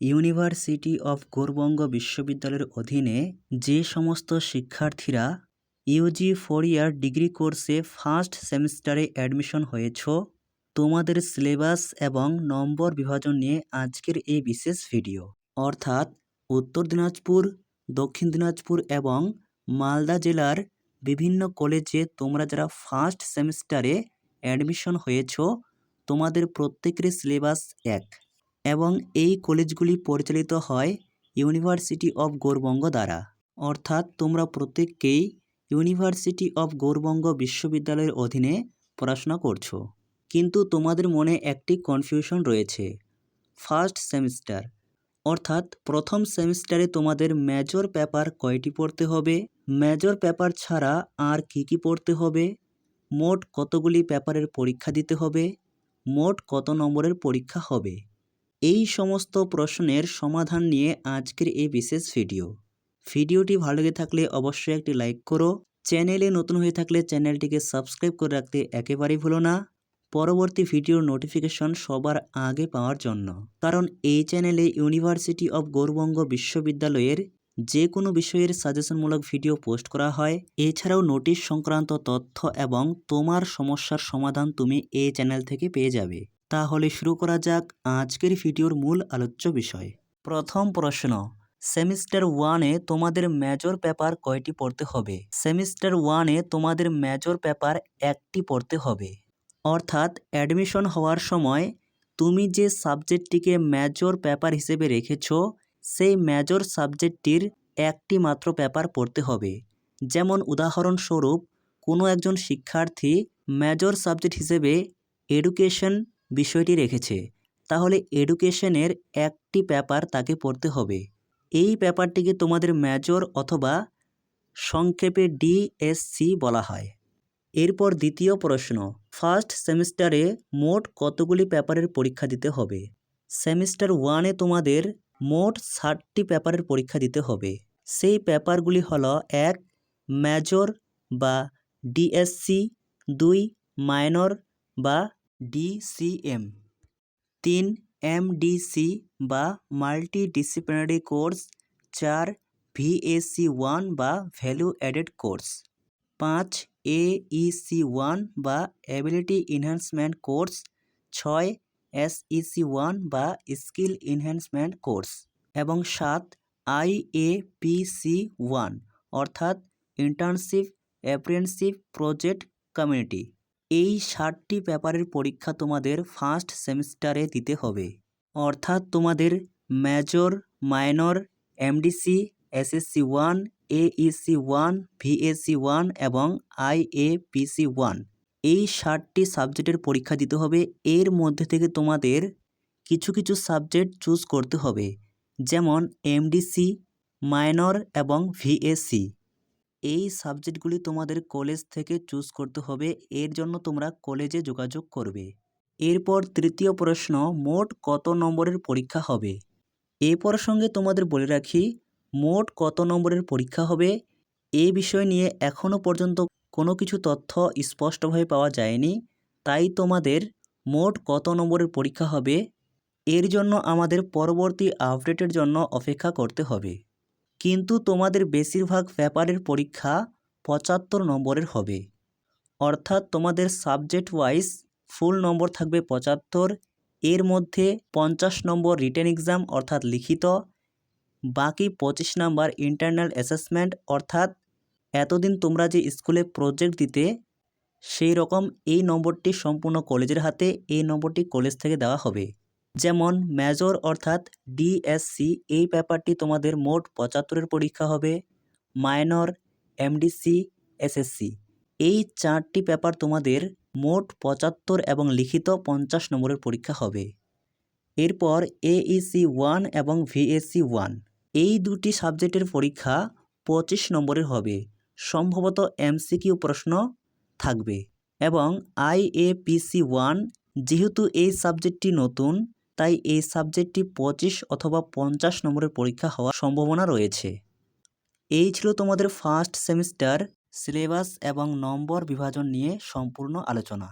University of Gour Banga বিশ্ববিদ্যালয়ের অধীনে যে সমস্ত শিক্ষার্থীরা ইউজি ফোর ইয়ার ডিগ্রি কোর্সে ফার্স্ট সেমিস্টারে অ্যাডমিশন হয়েছ, তোমাদের সিলেবাস এবং নম্বর বিভাজন নিয়ে আজকের এই বিশেষ ভিডিও। অর্থাৎ উত্তর দিনাজপুর, দক্ষিণ দিনাজপুর এবং মালদা জেলার বিভিন্ন কলেজে তোমরা যারা ফার্স্ট সেমিস্টারে অ্যাডমিশন হয়েছ, তোমাদের প্রত্যেকের সিলেবাস এক। এবং এই কলেজগুলি পরিচালিত হয় ইউনিভার্সিটি অফ গৌরবঙ্গ দ্বারা। অর্থাৎ তোমরা প্রত্যেককেই ইউনিভার্সিটি অফ গৌরবঙ্গ বিশ্ববিদ্যালয়ের অধীনে পড়াশোনা করছ। কিন্তু তোমাদের মনে একটি কনফিউশন রয়েছে। ফার্স্ট সেমিস্টার, অর্থাৎ প্রথম সেমিস্টারে তোমাদের মেজর পেপার কয়টি পড়তে হবে? মেজর পেপার ছাড়া আর কি কি পড়তে হবে? মোট কতগুলি পেপারের পরীক্ষা দিতে হবে? মোট কত নম্বরের পরীক্ষা হবে? এই সমস্ত প্রশ্নের সমাধান নিয়ে আজকের এই বিশেষ ভিডিও। ভিডিওটি ভালো লেগে থাকলে অবশ্যই একটি লাইক করো। চ্যানেলে নতুন হয়ে থাকলে চ্যানেলটিকে সাবস্ক্রাইব করে রাখতে একেবারেই ভুলো না। পরবর্তী ভিডিওর নোটিফিকেশন সবার আগে পাওয়ার জন্য। কারণ এই চ্যানেলে ইউনিভার্সিটি অফ গৌরবঙ্গ বিশ্ববিদ্যালয়ের যে কোনো বিষয়ের সাজেশনমূলক ভিডিও পোস্ট করা হয়। এছাড়াও নোটিশ সংক্রান্ত তথ্য এবং তোমার সমস্যার সমাধান তুমি এই চ্যানেল থেকে পেয়ে যাবে। তাহলে শুরু করা যাক আজকের ভিডিওর মূল আলোচ্য বিষয়। প্রথম প্রশ্ন, সেমিস্টার ওয়ানে তোমাদের মেজর পেপার কয়টি পড়তে হবে? সেমিস্টার ওয়ানে তোমাদের মেজর পেপার একটি পড়তে হবে। অর্থাৎ অ্যাডমিশন হওয়ার সময় তুমি যে সাবজেক্টটিকে মেজর পেপার হিসেবে রেখেছ, সেই মেজর সাবজেক্টটির একটি মাত্র পেপার পড়তে হবে। যেমন উদাহরণস্বরূপ, কোনো একজন শিক্ষার্থী মেজর সাবজেক্ট হিসেবে এডুকেশন বিষয়টি রেখেছে, তাহলে এডুকেশনের একটি পেপার তাকে পড়তে হবে। এই পেপারটিকে তোমাদের মেজর অথবা সংক্ষেপে ডিএসসি বলা হয়। এরপর দ্বিতীয় প্রশ্ন ফার্স্ট সেমিস্টারে মোট কতগুলি পেপারের পরীক্ষা দিতে হবে? সেমিস্টার ওয়ানে তোমাদের মোট ষাটটি পেপারের পরীক্ষা দিতে হবে। সেই পেপারগুলি হলো এক মেজর বা ডিএসসি দুই মাইনর বা ডিসিএম। তিন এমডিসি বা মাল্টি ডিসিপ্লিনারি কোর্স। চার ভিএসি ওয়ান বা ভ্যালু অ্যাডেড কোর্স। পাঁচ এইসি ওয়ান বা অ্যাবিলিটি এনহ্যান্সমেন্ট কোর্স। ছয় এসইসি ওয়ান বা স্কিল এনহ্যান্সমেন্ট কোর্স। এবং সাত আইএপিসি ওয়ান, অর্থাৎ ইন্টার্নশিপ অ্যাপ্রেন্টশিপ প্রজেক্ট কমিউনিটি। এই ষাটটি পেপারের পরীক্ষা তোমাদের ফার্স্ট সেমিস্টারে দিতে হবে। অর্থাৎ তোমাদের major minor MDC SSC one AEC one VAC one এবং আইএপিসি ওয়ান এই ষাটটি সাবজেক্টের পরীক্ষা দিতে হবে। এর মধ্যে থেকে তোমাদের কিছু কিছু সাবজেক্ট চুজ করতে হবে। যেমন এমডিসি মাইনর এবং ভিএসসি এই সাবজেক্টগুলি তোমাদের কলেজ থেকে চুজ করতে হবে। এর জন্য তোমরা কলেজে যোগাযোগ করবে। এরপর তৃতীয় প্রশ্ন, মোট কত নম্বরের পরীক্ষা হবে? এ প্রসঙ্গে তোমাদের বলে রাখি, মোট কত নম্বরের পরীক্ষা হবে? এ বিষয় নিয়ে এখনও পর্যন্ত কোনো কিছু তথ্য স্পষ্টভাবে পাওয়া যায়নি। তাই তোমাদের মোট কত নম্বরের পরীক্ষা হবে? এর জন্য আমাদের পরবর্তী আপডেটের জন্য অপেক্ষা করতে হবে। কিন্তু তোমাদের বেশিরভাগ পেপারের পরীক্ষা পঁচাত্তর নম্বরের হবে। অর্থাৎ তোমাদের সাবজেক্ট ওয়াইজ ফুল নম্বর থাকবে পঁচাত্তর, এর মধ্যে পঞ্চাশ নম্বর রিটেন এক্সাম অর্থাৎ লিখিত, বাকি পঁচিশ নাম্বার ইন্টারনাল অ্যাসেসমেন্ট অর্থাৎ এতদিন তোমরা যে স্কুলে প্রজেক্ট দিতে, সেই রকম এই নম্বরটি সম্পূর্ণ কলেজের হাতে, এই নম্বরটি কলেজ থেকে দেওয়া হবে। যেমন মেজর অর্থাৎ ডিএসসি এই পেপারটি তোমাদের মোট পঁচাত্তরের পরীক্ষা হবে। মাইনর এমডিসি এসএসসি এই চারটি পেপার তোমাদের মোট পঁচাত্তর এবং লিখিত পঞ্চাশ নম্বরের পরীক্ষা হবে। এরপর এইসি ওয়ান এবং ভিএসসি ওয়ান এই দুটি সাবজেক্টের পরীক্ষা পঁচিশ নম্বরের হবে। সম্ভবত এমসিকিউ প্রশ্ন থাকবে। এবং আইএপিসি ওয়ান যেহেতু এই সাবজেক্টটি নতুন তাই এই সাবজেক্টটি পঁচিশ অথবা পঞ্চাশ নম্বরের পরীক্ষা হওয়ার সম্ভাবনা রয়েছে। এই ছিল তোমাদের ফার্স্ট সেমিস্টার সিলেবাস এবং নম্বর বিভাজন নিয়ে সম্পূর্ণ আলোচনা।